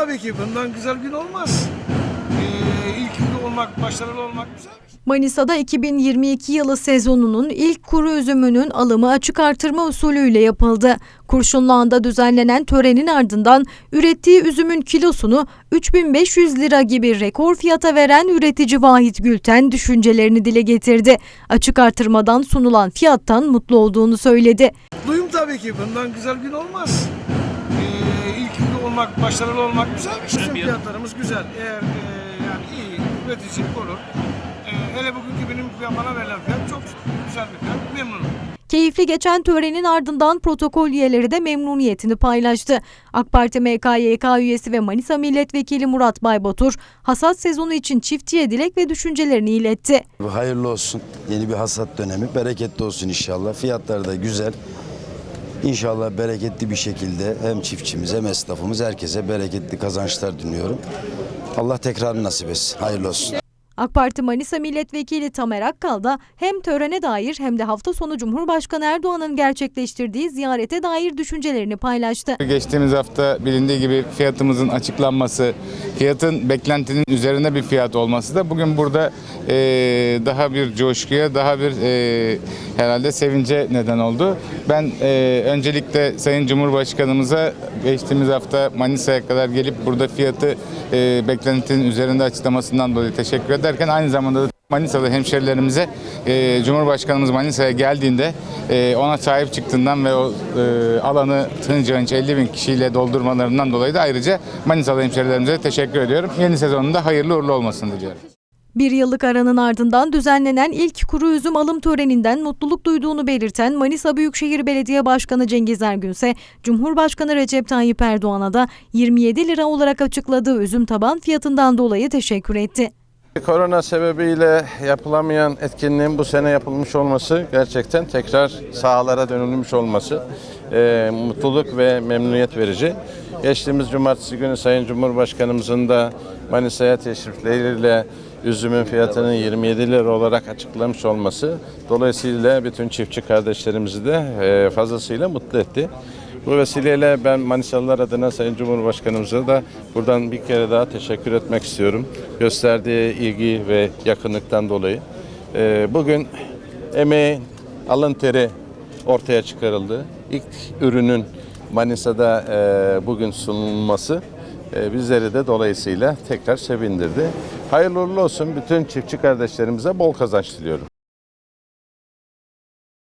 tabii ki. Bundan güzel gün olmaz. Ee, ilk gün olmak, başarılı olmak güzel. Manisa'da 2022 yılı sezonunun ilk kuru üzümünün alımı açık artırma usulüyle yapıldı. Kurşunluğan'da düzenlenen törenin ardından ürettiği üzümün kilosunu 3500 lira gibi rekor fiyata veren üretici Vahit Gülten düşüncelerini dile getirdi. Açık artırmadan sunulan fiyattan mutlu olduğunu söyledi. Mutluyum tabii ki. Bundan güzel gün olmaz. İlk gün olmak, başarılı olmak güzel. Bizim fiyatlarımız güzel. Eğer e, yani iyi, üretici korur. Ee, hele bugünkü benim bana verilen fiyat çok güzel bir fiyat. Memnunum. Keyifli geçen törenin ardından protokol üyeleri de memnuniyetini paylaştı. AK Parti MKYK üyesi ve Manisa Milletvekili Murat Baybatur, hasat sezonu için çiftçiye dilek ve düşüncelerini iletti. Hayırlı olsun. Yeni bir hasat dönemi. Bereketli olsun inşallah. Fiyatlar da güzel. İnşallah bereketli bir şekilde hem çiftçimiz hem esnafımız herkese bereketli kazançlar diliyorum. Allah tekrar nasip etsin. Hayırlı olsun. AK Parti Manisa Milletvekili Tamer Akkal da hem törene dair hem de hafta sonu Cumhurbaşkanı Erdoğan'ın gerçekleştirdiği ziyarete dair düşüncelerini paylaştı. Geçtiğimiz hafta bilindiği gibi fiyatımızın açıklanması, fiyatın beklentinin üzerinde bir fiyat olması da bugün burada e, daha bir coşkuya, daha bir e, herhalde sevince neden oldu. Ben e, öncelikle Sayın Cumhurbaşkanımıza geçtiğimiz hafta Manisa'ya kadar gelip burada fiyatı e, beklentinin üzerinde açıklamasından dolayı teşekkür ederken aynı zamanda da Manisalı hemşerilerimize e, Cumhurbaşkanımız Manisa'ya geldiğinde e, ona sahip çıktığından ve o e, alanı hınca hınç 50 bin kişiyle doldurmalarından dolayı da ayrıca Manisalı hemşerilerimize teşekkür ediyorum. Yeni sezonunda hayırlı uğurlu olmasını diliyorum. Bir yıllık aranın ardından düzenlenen ilk kuru üzüm alım töreninden mutluluk duyduğunu belirten Manisa Büyükşehir Belediye Başkanı Cengiz Ergünse, Cumhurbaşkanı Recep Tayyip Erdoğan'a da 27 lira olarak açıkladığı üzüm taban fiyatından dolayı teşekkür etti. Korona sebebiyle yapılamayan etkinliğin bu sene yapılmış olması gerçekten tekrar sahalara dönülmüş olması e, mutluluk ve memnuniyet verici. Geçtiğimiz cumartesi günü Sayın Cumhurbaşkanımızın da Manisa'ya teşrifleriyle üzümün fiyatının 27 lira olarak açıklamış olması dolayısıyla bütün çiftçi kardeşlerimizi de e, fazlasıyla mutlu etti. Bu vesileyle ben Manisalılar adına Sayın Cumhurbaşkanımıza da buradan bir kere daha teşekkür etmek istiyorum. Gösterdiği ilgi ve yakınlıktan dolayı. Ee, Bugün emeğin, alın teri ortaya çıkarıldı. İlk ürünün Manisa'da e, bugün sunulması e, bizleri de dolayısıyla tekrar sevindirdi. Hayırlı olsun bütün çiftçi kardeşlerimize bol kazanç diliyorum.